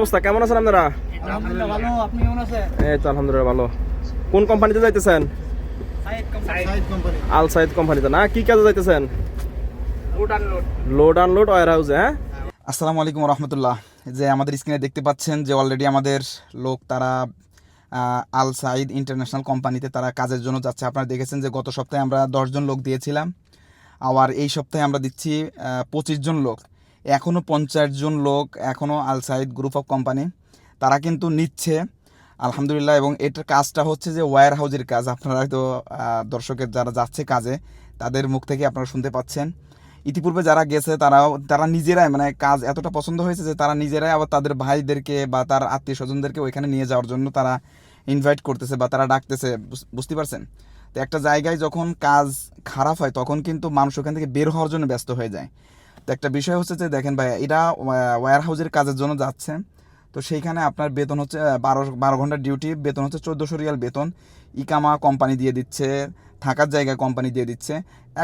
অবস্থা? কেমন আছেন আপনারা? ভালো। আপনি কেমন আছেন? এই তো আলহামদুলিল্লাহ ভালো। কোন কোম্পানিতে যাইতেছেন? সাইদ আল সাইদ কোম্পানিতে না? কি কাজে যাইতেছেন? Load unload. ওয়ার হাউসে হ্যাঁ? আসসালামু আলাইকুম রহমতুল্লাহ। যে আমাদের স্ক্রিনে দেখতে পাচ্ছেন যে অলরেডি আমাদের লোক তারা আল সাইদ ইন্টারন্যাশনাল কোম্পানিতে তারা কাজের জন্য যাচ্ছে। আপনারা দেখেছেন যে গত সপ্তাহে আমরা দশজন লোক দিয়েছিলাম। আবার এই সপ্তাহে আমরা দিচ্ছি পঁচিশ জন লোক। এখনও পঞ্চাশ জন লোক এখনও Al Said group of company, তারা কিন্তু নিচ্ছে। আলহামদুলিল্লাহ, এবং এটার কাজটা হচ্ছে যে ওয়্যার হাউজের কাজ। আপনারা হয়তো দর্শকের যারা যাচ্ছে কাজে, তাদের মুখ থেকে আপনারা শুনতে পাচ্ছেন। ইতিপূর্বে যারা গেছে, তারাও, তারা নিজেরাই মানে কাজ এতটা পছন্দ হয়েছে যে তারা নিজেরাই আবার তাদের ভাইদেরকে বা তার আত্মীয় স্বজনদেরকে ওইখানে নিয়ে যাওয়ার জন্য তারা ইনভাইট করতেছে বা তারা ডাকতেছে। বুঝ- বুঝতে পারছেন? তো একটা জায়গায় যখন কাজ খারাপ হয়, তখন কিন্তু মানুষ ওখান থেকে বের হওয়ার জন্য ব্যস্ত হয়ে যায়। তো একটা বিষয় হচ্ছে যে দেখেন ভাই এটা ওয়্যার হাউজের কাজের জন্য যাচ্ছে। তো সেইখানে আপনার বেতন হচ্ছে বারো বারো ঘণ্টার ডিউটি বেতন হচ্ছে চোদ্দোশো রিয়াল বেতন। ইকামা কোম্পানি দিয়ে দিচ্ছে, থাকার জায়গা কোম্পানি দিয়ে দিচ্ছে।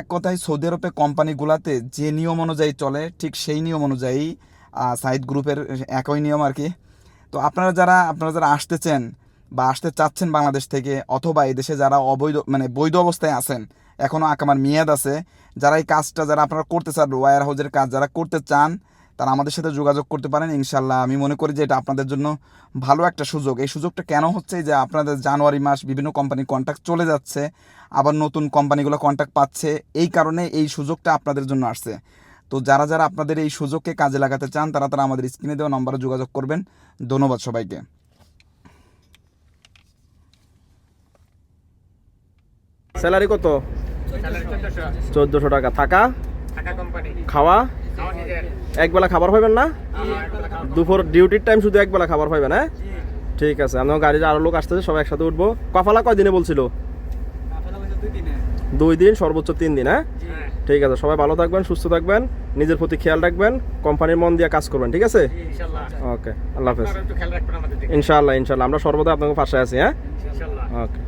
এক কথায় সৌদি আরবে কোম্পানিগুলোতে যে নিয়ম অনুযায়ী চলে, ঠিক সেই নিয়ম অনুযায়ী সাইদ গ্রুপের একই নিয়ম আর কি। তো আপনারা যারা আপনারা যারা আসতেছেন বা আসতে চাচ্ছেন বাংলাদেশ থেকে অথবা এদেশে যারা অবৈধ মানে বৈধ অবস্থায় আছেন এখনও আকামার মেয়াদ আছে। যারা এই কাজটা, যারা আপনারা করতে চান ওয়ার হাউজের কাজ যারা করতে চান, তারা আমাদের সাথে যোগাযোগ করতে পারেন ইনশাল্লাহ আমি মনে করি যে এটা আপনাদের জন্য ভালো একটা সুযোগ। এই সুযোগটা কেন হচ্ছে যে আপনাদের জানুয়ারি মাস বিভিন্ন কোম্পানি কন্ট্যাক্ট চলে যাচ্ছে, আবার নতুন কোম্পানিগুলো কন্ট্যাক্ট পাচ্ছে, এই কারণে এই সুযোগটা আপনাদের জন্য আসছে। তো যারা যারা আপনাদের এই সুযোগকে কাজে লাগাতে চান, তারা তারা আমাদের স্ক্রিনে দেওয়া নম্বরে যোগাযোগ করবেন। ধন্যবাদ সবাইকে। স্যালারি কত? চোদ্দশো টাকা। থাকা খাওয়া একবেলা খাবার পাইবেন না? দুপুর ডিউটির টাইম শুধু একবেলা খাবার পাইবেন হ্যাঁ? ঠিক আছে আপনার গাড়িতে আরও লোক আসতেছে সবাই একসাথে উঠবো। কফালা কয় দিনে বলছিল দুই দুই দিন সর্বোচ্চ তিন দিন হ্যাঁ? ঠিক আছে সবাই ভালো থাকবেন সুস্থ থাকবেন নিজের প্রতি খেয়াল রাখবেন কোম্পানির মন দিয়ে কাজ করবেন ঠিক আছে? ওকে আল্লাহ হাফেজ। ইনশাআল্লাহ ইনশাআল্লাহ আমরা সর্বদা আপনাকে পাশে আছি হ্যাঁ? ওকে।